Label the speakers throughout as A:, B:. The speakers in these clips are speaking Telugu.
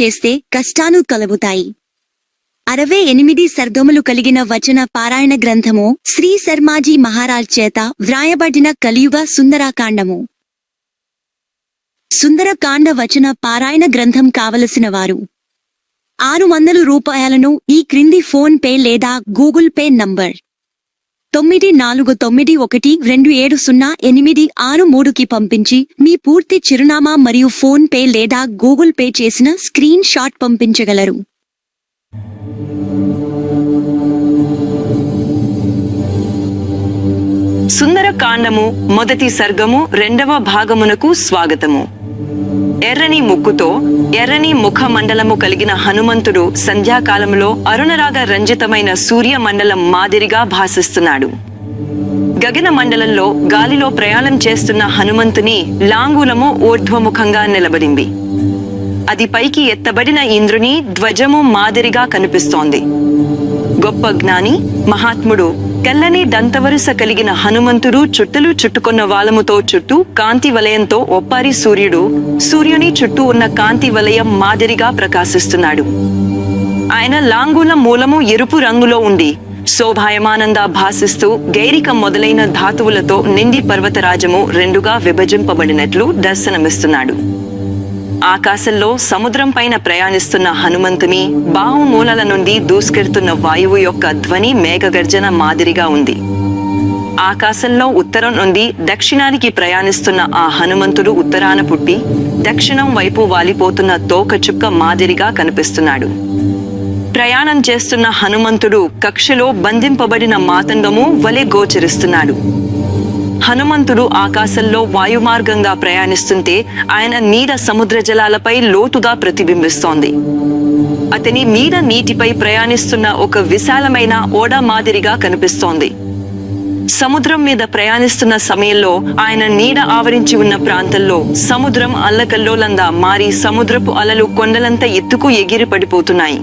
A: చేస్తే కష్టాలు కలుగుతాయి. అరవై ఎనిమిది సర్గములు కలిగిన వచన పారాయణ గ్రంథము శ్రీ శర్మాజీ మహారాజ్ చేత వ్రాయబడిన కలియుగ సుందరకాండము. సుందరకాండ వచన పారాయణ గ్రంథం కావలసిన వారు. ఆరు వందల రూపాయలను ఈ క్రింది ఫోన్ పే లేదా గూగుల్ పే నంబర్. తొమ్మిది నాలుగు తొమ్మిది ఒకటి రెండు ఏడు సున్నా ఎనిమిది ఆరు మూడుకి పంపించి మీ పూర్తి చిరునామా మరియు ఫోన్ పే లేదా గూగుల్ పే చేసిన స్క్రీన్ షాట్ పంపించగలరు.
B: సుందరకాండము మొదటి సర్గము రెండవ భాగమునకు స్వాగతము. ఎర్రని ముక్కుతో ఎర్రని ముఖ మండలము కలిగిన హనుమంతుడు సంధ్యాకాలంలో అరుణరాగ రంజితమైన సూర్య మండలం మాదిరిగా భాసిస్తున్నాడు. గగన మండలంలో గాలిలో ప్రయాణం చేస్తున్న హనుమంతుని లాంగూలము ఊర్ధ్వముఖంగా నిలబడింది. అది పైకి ఎత్తబడిన ఇంద్రుని ధ్వజము మాదిరిగా కనిపిస్తోంది. గొప్ప జ్ఞాని మహాత్ముడు తెల్లని దంతవరుస కలిగిన హనుమంతుడు చుట్టలు చుట్టుకున్న వాలముతో చుట్టూ కాంతి వలయంతో ఒప్పారి సూర్యుడు. సూర్యుని చుట్టూ ఉన్న కాంతి వలయం మాదిరిగా ప్రకాశిస్తున్నాడు. ఆయన లాంగుల మూలము ఎరుపు రంగులో ఉండి శోభాయమానంద భాసిస్తూ గైరిక మొదలైన ధాతువులతో నిండి పర్వతరాజము రెండుగా విభజింపబడినట్లు దర్శనమిస్తున్నాడు. ఆకాశంలో సముద్రం పైన ప్రయాణిస్తున్న హనుమంతుని బాహుమూలల నుండి దూసుకెడుతున్న వాయువు యొక్క ధ్వని మేఘగర్జన మాదిరిగా ఉంది. ఆకాశంలో ఉత్తరం నుండి దక్షిణానికి ప్రయాణిస్తున్న ఆ హనుమంతుడు ఉత్తరాన పుట్టి దక్షిణం వైపు వాలిపోతున్న తోక చుక్క మాదిరిగా కనిపిస్తున్నాడు. ప్రయాణం చేస్తున్న హనుమంతుడు కక్షలో బంధింపబడిన మాతంగము వలె గోచరిస్తున్నాడు. హనుమంతుడు ఆకాశంలో వాయుమార్గంగా ప్రయాణిస్తుంటే ఆయన నీడ సముద్ర జలాలపై లోతుగా ప్రతిబింబిస్తోంది. అతని నీడ నీటిపై ప్రయాణిస్తున్న ఒక విశాలమైన ఓడ మాదిరిగా కనిపిస్తోంది. సముద్రం మీద ప్రయాణిస్తున్న సమయంలో ఆయన నీడ ఆవరించి ఉన్న ప్రాంతంలో సముద్రం అల్లకల్లోలంగా మారి సముద్రపు అలలు కొండలంత ఎత్తుకు ఎగిరి పడిపోతున్నాయి.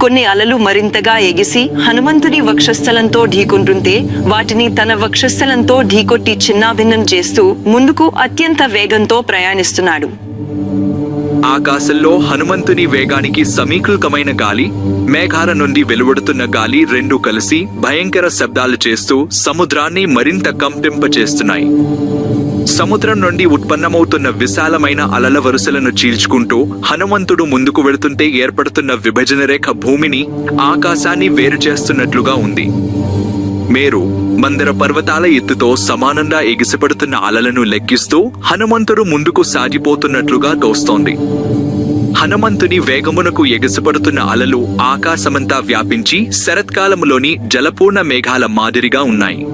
B: కొన్ని అలలు మరింతగా ఎగిసి హనుమంతుని వక్షస్థలంతో ఢీకొంటుంటే వాటిని తన వక్షస్థలంతో ఢీకొట్టి చిన్నాభిన్నం చేస్తూ ముందుకు అత్యంత వేగంతో ప్రయాణిస్తున్నాడు.
C: ఆకాశంలో హనుమంతుని వేగానికి సమీకృతమైన గాలి మేఘాల నుండి వెలువడుతున్న గాలి రెండు కలిసి భయంకర శబ్దాలు చేస్తూ సముద్రాన్ని మరింత కంపింపచేస్తున్నాయి. సముద్రం నుండి ఉత్పన్నమవుతున్న విశాలమైన అలల వరుసలను చీల్చుకుంటూ హనుమంతుడు ముందుకు వెళుతుంటే ఏర్పడుతున్న విభజన రేఖ భూమిని ఆకాశాన్ని వేరు చేస్తున్నట్లుగా ఉంది. మేరు మందర పర్వతాల ఎత్తుతో సమానంగా ఎగిసిపడుతున్న అలలను లెక్కిస్తూ హనుమంతుడు ముందుకు సాగిపోతున్నట్లుగా తోస్తోంది. హనుమంతుని వేగమునకు ఎగసిపడుతున్న అలలు ఆకాశమంతా వ్యాపించి శరత్కాలములోని జలపూర్ణ మేఘాల మాదిరిగా ఉన్నాయి.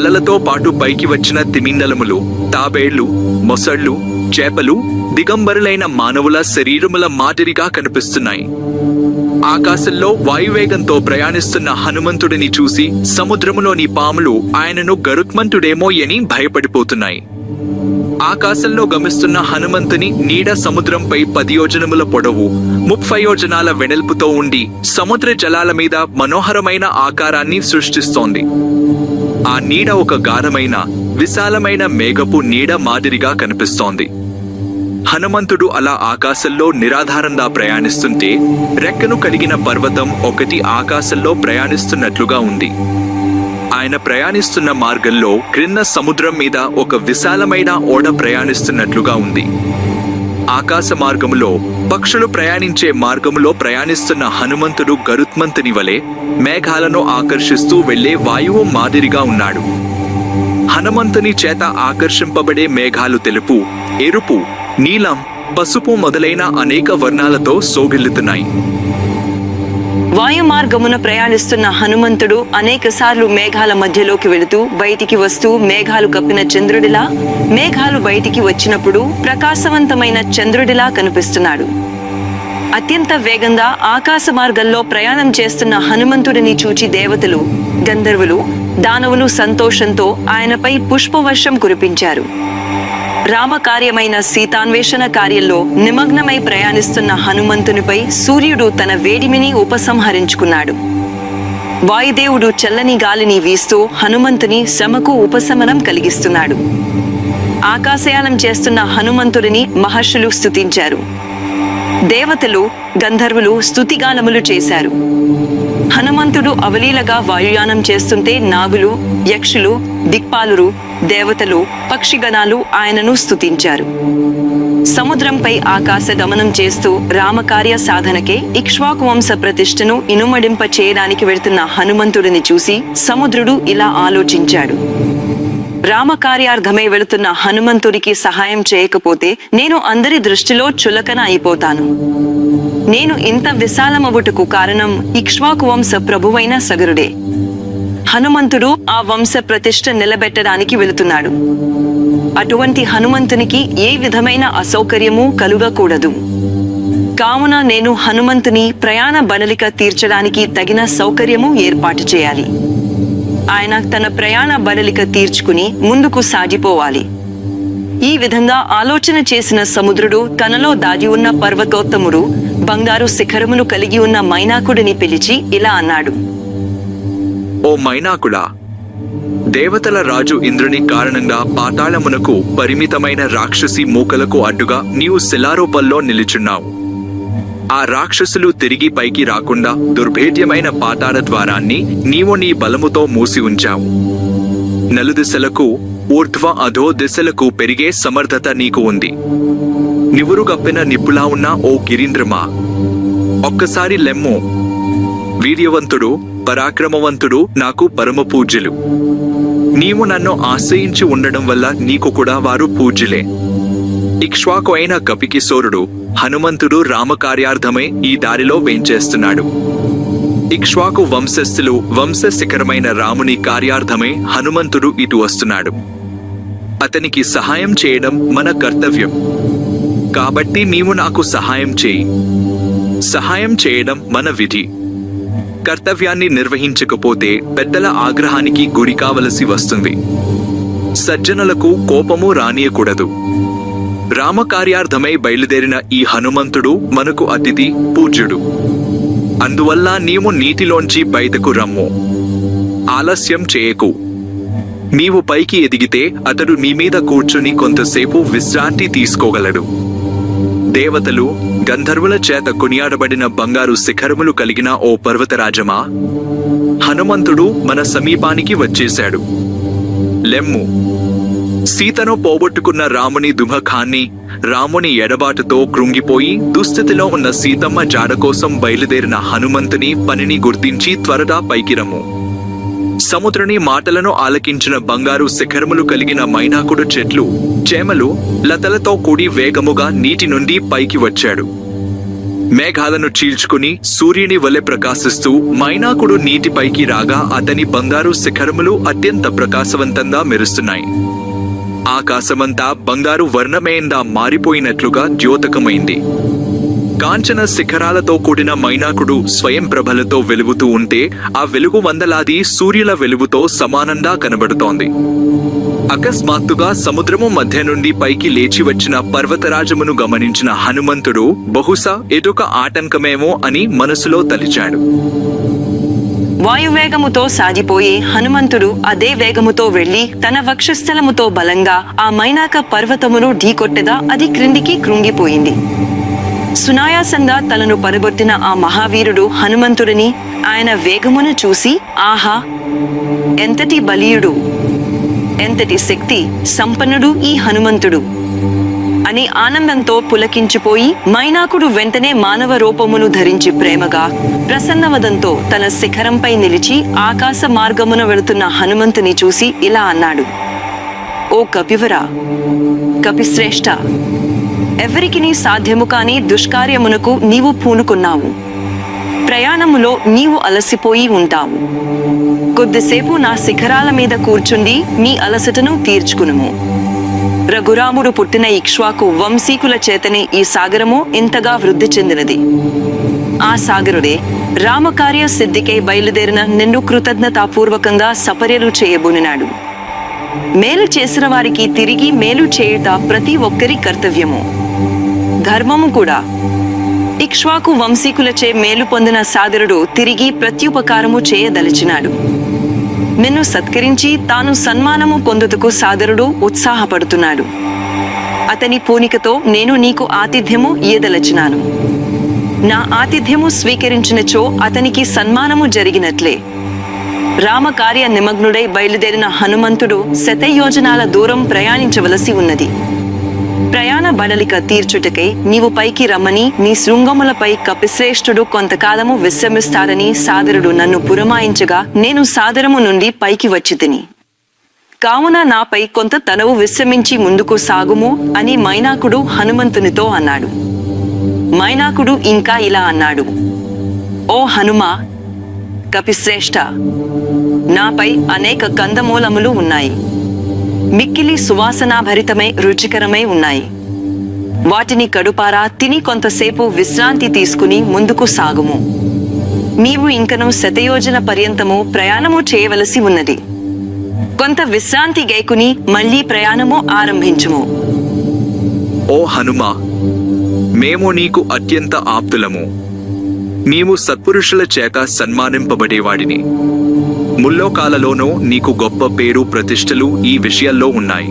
C: అలలతో పాటు పైకి వచ్చిన తిమింగలములు తాబేళ్ళు మొసళ్ళు చేపలు దిగంబరులైన మానవుల శరీరముల మాదిరిగా కనిపిస్తున్నాయి. ఆకాశంలో వాయువేగంతో ప్రయాణిస్తున్న హనుమంతుడిని చూసి సముద్రములోని పాములు ఆయనను గరుత్మంతుడేమో అని భయపడిపోతున్నాయి. ఆకాశంలో గమిస్తున్న హనుమంతుని నీడ సముద్రంపై పది యోజనముల పొడవు ముప్పై యోజనాల వెడల్పుతో ఉండి సముద్ర జలాల మీద మనోహరమైన ఆకారాన్ని సృష్టిస్తోంది. ఆ నీడ ఒక గాఢమైన విశాలమైన మేఘపు నీడ మాదిరిగా కనిపిస్తోంది. హనుమంతుడు అలా ఆకాశంలో నిరాధారంగా ప్రయాణిస్తుంటే రెక్కను కలిగిన పర్వతం ఒకటి ఆకాశంలో ప్రయాణిస్తున్నట్లుగా ఉంది. ఆయన ప్రయాణిస్తున్న మార్గంలో క్రింద సముద్రం మీద ఒక విశాలమైన ఓడ ప్రయాణిస్తున్నట్లుగా ఉంది. ఆకాశ మార్గములో పక్షులు ప్రయాణించే మార్గములో ప్రయాణిస్తున్న హనుమంతుడు గరుత్మంతుని వలె మేఘాలను ఆకర్షిస్తూ వెళ్ళే వాయువు మాదిరిగా ఉన్నాడు. హనుమంతుని చేత ఆకర్షింపబడే మేఘాలు తెలుపు ఎరుపు నీలం పసుపు మొదలైన అనేక వర్ణాలతో సోగిల్లుతున్నాయి.
B: వాయుమార్గమున ప్రయాణిస్తున్న హనుమంతుడు అనేకసార్లు మేఘాల మధ్యలోకి వెళుతూ బయటికి వస్తూ మేఘాలు కప్పిన చంద్రుడిలా మేఘాలు బయటికి వచ్చినప్పుడు ప్రకాశవంతమైన చంద్రుడిలా కనిపిస్తున్నాడు. అత్యంత వేగంగా ఆకాశ మార్గంలో ప్రయాణం చేస్తున్న హనుమంతుడిని చూచి దేవతలు గంధర్వులు దానవులు సంతోషంతో ఆయనపై పుష్పవర్షం కురిపించారు. రామకార్యమైన సీతాన్వేషణ కార్యంలో నిమగ్నమై ప్రయాణిస్తున్న హనుమంతునిపై సూర్యుడు తన వేడిమిని ఉపసంహరించుకున్నాడు. వాయుదేవుడు చల్లని గాలిని వీస్తూ హనుమంతుని శ్రమకు ఉపశమనం కలిగిస్తున్నాడు. ఆకాశయానం చేస్తున్న హనుమంతుడిని మహర్షులు స్థుతించారు దేవతలు గంధర్వులు స్థుతిగానములు చేశారు. హనుమంతుడు అవలీలగా వాయుయానం చేస్తుంటే నాగులు యక్షులు దిక్పాలురు దేవతలు పక్షిగణాలు ఆయనను స్తుతించారు. సముద్రంపై ఆకాశ గమనం చేస్తూ రామకార్య సాధనకే ఇక్ష్వాకు వంశ ప్రతిష్టను ఇనుమడింప చేయడానికి వెళ్తున్న హనుమంతుడిని చూసి సముద్రుడు ఇలా ఆలోచించాడు. రామకార్యార్థమై వెళుతున్న హనుమంతుడికి సహాయం చేయకపోతే నేను అందరి దృష్టిలో చులకన అయిపోతాను. నేను ఇంత విశాలమవుటకు కారణం ఇక్ష్వాకు వంశ ప్రభువైన సగరుడే. హనుమంతుడు ఆ వంశ ప్రతిష్ట నిలబెట్టడానికి వెళుతున్నాడు. అటువంటి హనుమంతునికి ఏ విధమైన అసౌకర్యము కలుగకూడదు. కావున నేను హనుమంతుని ప్రయాణ బడలిక తీర్చడానికి తగిన సౌకర్యము ఏర్పాటు చేయాలి. ఆయన తన ప్రయాణ బడలిక తీర్చుకుని ముందుకు సాగిపోవాలి. ఈ విధంగా ఆలోచన చేసిన సముద్రుడు తనలో దాగి ఉన్న పర్వతోత్తముడు బంగారు శిఖరమును కలిగి ఉన్న మైనాకుడిని పిలిచి ఇలా అన్నాడు.
C: ఓ మైనాకుడా దేవతల రాజు ఇంద్రుని కారణంగా పాతాళమునకు పరిమితమైన రాక్షసి మూకలకు అడ్డుగా నీవు శిలారూపంలో నిలుచున్నావు. ఆ రాక్షసులు తిరిగి పైకి రాకుండా దుర్భేద్యమైన పాతాళ ద్వారాన్ని నీవు నీ బలముతో మూసి ఉంచావు. నలుదిశలకు ఊర్ధ్వ అధో దిశలకు పెరిగే సమర్థత నీకు ఉంది. నివురుగప్పిన నిప్పులా ఉన్న ఓ గిరీంద్రమా? ఒక్కసారి లెమ్ము. వీర్యవంతుడు పరాక్రమవంతుడు నాకు పరమ పూజ్యులు నీవు నన్ను ఆశ్రయించి ఉండడం వల్ల నీకు కూడా వారు పూజ్యులే. ఇక్ష్వాకు అయిన కపికిశోరుడు హనుమంతుడు రామకార్యార్థమై ఈ దారిలో వేంచేస్తున్నాడు. ఇక్ష్వాకు వంశస్థులు వంశ శిఖరమైన రాముని కార్యార్థమై హనుమంతుడు ఇటు వస్తున్నాడు. అతనికి సహాయం చేయడం మన కర్తవ్యం. కాబట్టి నీవు నాకు సహాయం చేయి. సహాయం చేయడం మన విధి. కర్తవ్యాన్ని నిర్వహించకపోతే పెద్దల ఆగ్రహానికి గురి కావలసి వస్తుంది. సజ్జనులకు కోపము రానియకూడదు. రామకార్యార్థమై బయలుదేరిన ఈ హనుమంతుడు మనకు అతిథి పూజ్యుడు. అందువల్ల నీవు నీటిలోంచి బయటకు రమ్ము. ఆలస్యం చేయకు. నీవు పైకి ఎదిగితే అతడు నీ మీద కూర్చుని కొంతసేపు విశ్రాంతి తీసుకోగలడు. దేవతలు గంధర్వుల చేత కొనియాడబడిన బంగారు శిఖరములు కలిగిన ఓ పర్వతరాజమా? హనుమంతుడు మన సమీపానికి వచ్చేశాడు. లెమ్ము. సీతను పోగొట్టుకున్న రాముని దుమఖాన్ని రాముని ఎడబాటుతో కృంగిపోయి దుస్థితిలో ఉన్న సీతమ్మ జాడ కోసం బయలుదేరిన హనుమంతుని పనిని గుర్తించి త్వరగా పైకిరము సముద్రుని మాటలను ఆలకించిన బంగారు శిఖరములు కలిగిన మైనాకుడు చెట్లు చేమలు లతలతో కూడి వేగముగా నీటి నుండి పైకి వచ్చాడు. మేఘాలను చీల్చుకుని సూర్యుని వలె ప్రకాశిస్తూ మైనాకుడు నీటిపైకి రాగా అతని బంగారు శిఖరములు అత్యంత ప్రకాశవంతంగా మెరుస్తున్నాయి. ఆకాశమంతా బంగారు వర్ణమయంగా మారిపోయినట్లుగా ద్యోతకమైంది. కాంచన శిఖరాలతో కూడిన మైనాకుడు స్వయం ప్రభలతో వెలుగుతూ ఉంటే ఆ వెలుగు వందలాది సూర్యుల వెలుగుతో సమానంగా కనబడుతోంది. అకస్మాత్తుగా సముద్రము మధ్య నుండి పైకి లేచి వచ్చిన పర్వతరాజమును గమనించిన హనుమంతుడు బహుశా ఎదొక ఆటంకమేమో అని మనసులో తలిచాడు.
B: వాయువేగముతో సాగిపోయి హనుమంతుడు అదే వేగముతో వెళ్ళి తన వక్షస్థలముతో బలంగా ఆ మైనాక పర్వతమును ఢీకొట్టగా అది క్రిందికి కృంగిపోయింది. సునాయాసంగా తనను పరగొట్టిన ఆ మహావీరుడు హనుమంతుడిని ఆయన వేగమును చూసి ఆహా! ఎంతటి బలీయుడు ఎంతటి శక్తి సంపన్నుడు ఈ హనుమంతుడు అని ఆనందంతో పులకించిపోయి మైనాకుడు వెంటనే మానవ రూపమును ధరించి ప్రేమగా ప్రసన్నవదంతో తన శిఖరంపై నిలిచి ఆకాశ మార్గమున వెళుతున్న హనుమంతుని చూసి ఇలా అన్నాడు ఓ కపివరా కపిశ్రేష్ఠ ఎవరికి సాధ్యము కాని దుష్కార్యమునకు నీవు పూనుకున్నావు. ప్రయాణములో నీవు అలసిపోయి ఉంటావు. కొద్దిసేపు నా శిఖరాల మీద కూర్చుండి నీ అలసటను తీర్చుకునుము. రఘురాముడు పుట్టిన ఇక్ష్వాకు వంశీకుల చేతనే ఈ సాగరము ఇంతగా వృద్ధి చెందినది. ఆ సాగరుడే రామకార్య సిద్ధికై బయలుదేరిన నిన్ను కృతజ్ఞతాపూర్వకంగా సపర్యలు చేయబోనినాడు. మేలు చేసిన వారికి తిరిగి మేలు చేయుట ప్రతి ఒక్కరి కర్తవ్యము. ధర్మము కూడా. ఇక్ష్వాకు వంశీకులచే మేలు పొందిన సాదరుడు తిరిగి ప్రత్యుపకారము చేయదలిచినాడు. నిన్ను సత్కరించి తాను సన్మానము పొందుటకు సాదరుడు ఉత్సాహపడుతున్నాడు. అతని పూనికతో నేను నీకు ఆతిథ్యము ఈదలచినాను నా ఆతిథ్యము స్వీకరించినచో అతనికి సన్మానము జరిగినట్లే. రామకార్య నిమగ్నుడై బయలుదేరిన హనుమంతుడు శతయోజనాల దూరం ప్రయాణించవలసి ఉన్నది. ప్రయాణ బడలిక తీర్చుటకై నీవు పైకి రమ్మని నీ శృంగములపై కపిశ్రేష్ఠుడు కొంతకాలము విశ్రమిస్తాడని సాదరుడు నన్ను పురమాయించగా నేను సాదరము నుండి పైకి వచ్చి తిని. కావున నాపై కొంత తనవు విశ్రమించి ముందుకు సాగుము అని మైనాకుడు హనుమంతునితో అన్నాడు. మైనాకుడు ఇంకా ఇలా అన్నాడు. ఓ హనుమా కపిశ్రేష్ఠ నాపై అనేక కందమూలములు ఉన్నాయి. మిక్కిలి సువాసనాభరితమై రుచికరమై ఉన్నాయి. వాటిని కడుపారా తిని కొంతసేపు విశ్రాంతి తీసుకుని ముందుకు సాగుము. నీవు ఇంకను శతయోజన పర్యంతము ప్రయాణము చేయవలసి ఉన్నది. కొంత విశ్రాంతి గైకుని మళ్ళీ ప్రయాణము ఆరంభించుము.
C: ఓ హనుమా మేము నీకు అత్యంత ఆప్తులము. నీవు సత్పురుషుల చేత సన్మానింపబడేవాడిని. ముల్లోకాలలోనూ నీకు గొప్ప పేరు ప్రతిష్టలు ఈ విషయాల్లో ఉన్నాయి.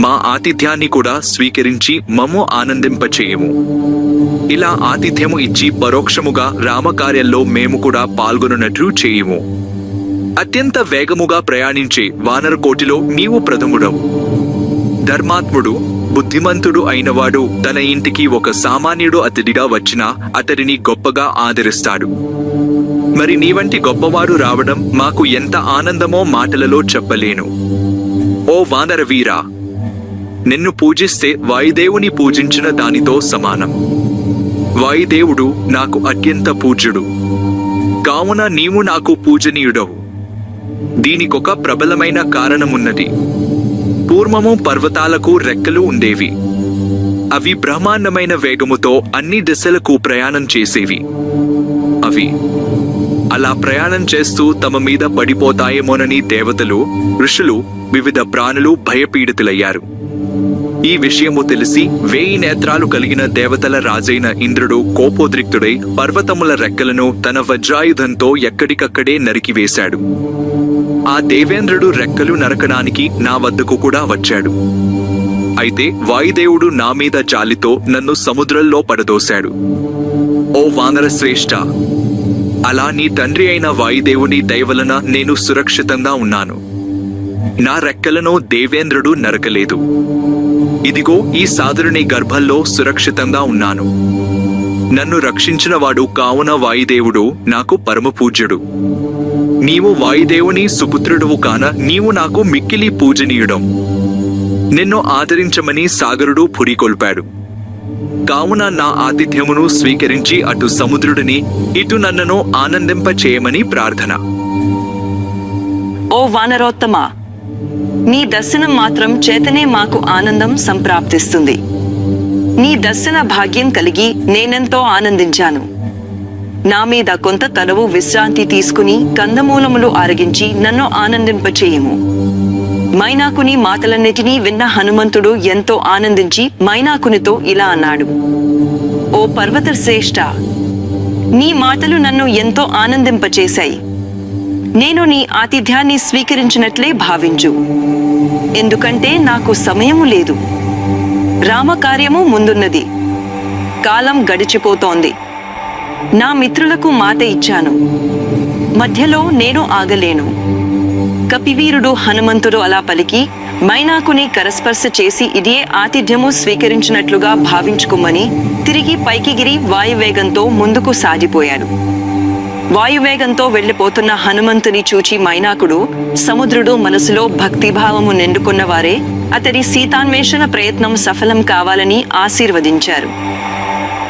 C: మా ఆతిథ్యాన్ని కూడా స్వీకరించి మమ్ము ఆనందింపచేయము. ఇలా ఆతిథ్యము ఇచ్చి పరోక్షముగా రామకార్యంలో మేము కూడా పాల్గొనున్నట్లు చేయుము. అత్యంత వేగముగా ప్రయాణించే వానరకోటిలో నీవు ప్రథముడవు. ధర్మాత్ముడు బుద్ధిమంతుడు అయినవాడు తన ఇంటికి ఒక సామాన్యుడు అతిథిగా వచ్చినా అతడిని గొప్పగా ఆదరిస్తాడు. మరి నీవంటి గొప్పవాడు రావడం మాకు ఎంత ఆనందమో మాటలలో చెప్పలేను. ఓ వానర వీరా నిన్ను పూజిస్తే వాయుదేవుని పూజించిన దానితో సమానం. వాయుదేవుడు నాకు అత్యంత పూజ్యుడు. కావున నీవు నాకు పూజనీయుడవు. దీనికొక ప్రబలమైన కారణమున్నది. పూర్వము పర్వతాలకు రెక్కలు ఉండేవి. అవి బ్రహ్మాండమైన వేగముతో అన్ని దిశలకు ప్రయాణం చేసేవి. అవి అలా ప్రయాణం చేస్తూ తమ మీద పడిపోతాయేమోనని దేవతలు ఋషులు వివిధ ప్రాణులు భయపీడితులయ్యారు. ఈ విషయము తెలిసి వేయి నేత్రాలు కలిగిన దేవతల రాజైన ఇంద్రుడు కోపోద్రిక్తుడై పర్వతముల రెక్కలను తన వజ్రాయుధంతో ఎక్కడికక్కడే నరికివేశాడు. ఆ దేవేంద్రుడు రెక్కలు నరకడానికి నా వద్దకు కూడా వచ్చాడు. అయితే వాయుదేవుడు నా మీద జాలితో నన్ను సముద్రంలో పడదోశాడు. ఓ వానర శ్రేష్ఠ అలా నీ తండ్రి అయిన వాయుదేవుని దయవలన నేను సురక్షితంగా ఉన్నాను. నా రెక్కలను దేవేంద్రుడు నరకలేదు. ఇదిగో ఈ సాధరుని గర్భంలో సురక్షితంగా ఉన్నాను. నన్ను రక్షించిన వాడు కావున వాయుదేవుడు నాకు పరమపూజ్యుడు. నీవు వాయుదేవుని సుపుత్రుడువు కాన నీవు నాకు మిక్కిలి పూజనీయుడం. నిన్ను ఆదరించమని సాగరుడు పురికొల్పాడు కావున నా ఆతిథ్యమును స్వీకరించి అటు సముద్రుడిని ఇటు నన్నను ఆనందింపచేయమని ప్రార్థన.
B: ఓ వానరోత్తమ నీ దర్శనం మాత్రం చేతనే మాకు ఆనందం సంప్రాప్తిస్తుంది. నీ దర్శన భాగ్యం కలిగి నేనెంతో ఆనందించాను. నా మీద కొంత తనవు విశ్రాంతి తీసుకుని కందమూలములు ఆరగించి నన్ను ఆనందింపచేయము. మైనాకుని మాటలన్నిటినీ విన్న హనుమంతుడు ఎంతో ఆనందించి మైనాకునితో ఇలా అన్నాడు. ఓ పర్వత శ్రేష్ఠ నీ మాటలు నన్ను ఎంతో ఆనందింపచేశాయి. నేను నీ ఆతిథ్యాన్ని స్వీకరించినట్లే భావించు. ఎందుకంటే నాకు సమయము లేదు. రామకార్యము ముందున్నది. కాలం గడిచిపోతోంది. నా మిత్రులకు మాట ఇచ్చాను. మధ్యలో నేను ఆగలేను. కపివీరుడు హనుమంతుడు అలా పలికి మైనాకుని కరస్పర్శ చేసి ఇదే ఆతిథ్యము స్వీకరించినట్లుగా భావించుకోమని తిరిగి పైకిగిరి వాయువేగంతో ముందుకు సాగిపోయాడు వాయువేగంతో వెళ్ళిపోతున్న హనుమంతుని చూచి మైనాకుడు సముద్రుడు మనసులో భక్తిభావము నిండుకున్నవారే అతడి సీతాన్వేషణ ప్రయత్నం సఫలం కావాలని ఆశీర్వదించారు.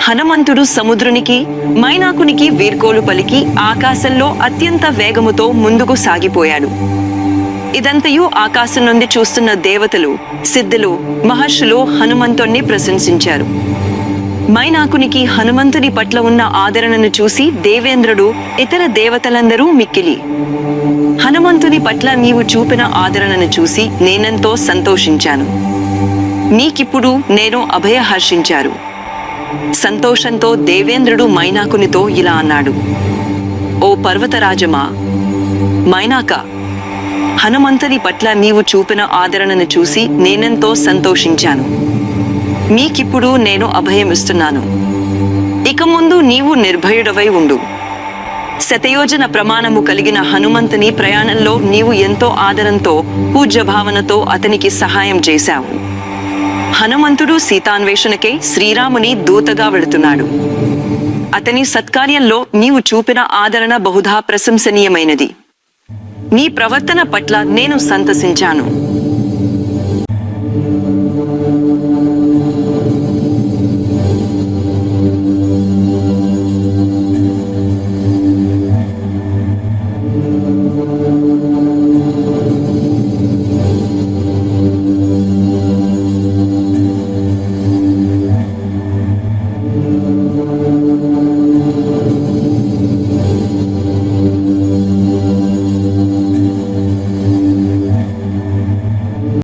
B: హనుమంతుడు సముద్రునికి మైనాకునికి వీర్కోలు పలికి ఆకాశంలో అత్యంత వేగముతో ముందుకు సాగిపోయాడు. ఇదంతయు ఆకాశం నుండి చూస్తున్న దేవతలు సిద్ధులు మహర్షులు హనుమంతుణ్ణి ప్రశంసించారు. మైనాకునికి హనుమంతుని పట్ల ఉన్న ఆదరణను చూసి దేవేంద్రుడు ఇతర దేవతలందరూ మిక్కిలి. హనుమంతుని పట్ల నీవు చూపిన ఆదరణను చూసి నేనెంతో సంతోషించాను. నీకిప్పుడు నేను అభయహర్షించారు. సంతోషంతో దేవేంద్రుడు మైనాకునితో ఇలా అన్నాడు. ఓ పర్వతరాజమా మైనాక హనుమంతుని పట్ల నీవు చూపిన ఆదరణను చూసి నేనెంతో సంతోషించాను. మీకిప్పుడు నేను అభయం ఇస్తున్నాను. ఇక ముందు నీవు నిర్భయుడవై ఉండు. శతయోజన ప్రమాణము కలిగిన హనుమంతుని ప్రయాణంలో నీవు ఎంతో ఆదరంతో పూజ్య భావనతో అతనికి సహాయం చేశావు. హనుమంతుడు సీతాన్వేషణకై శ్రీరాముని దూతగా వెళుతున్నాడు. అతని సత్కార్యంలో నీవు చూపిన ఆదరణ బహుధా ప్రశంసనీయమైనది. నీ ప్రవర్తన పట్ల నేను సంతసించాను.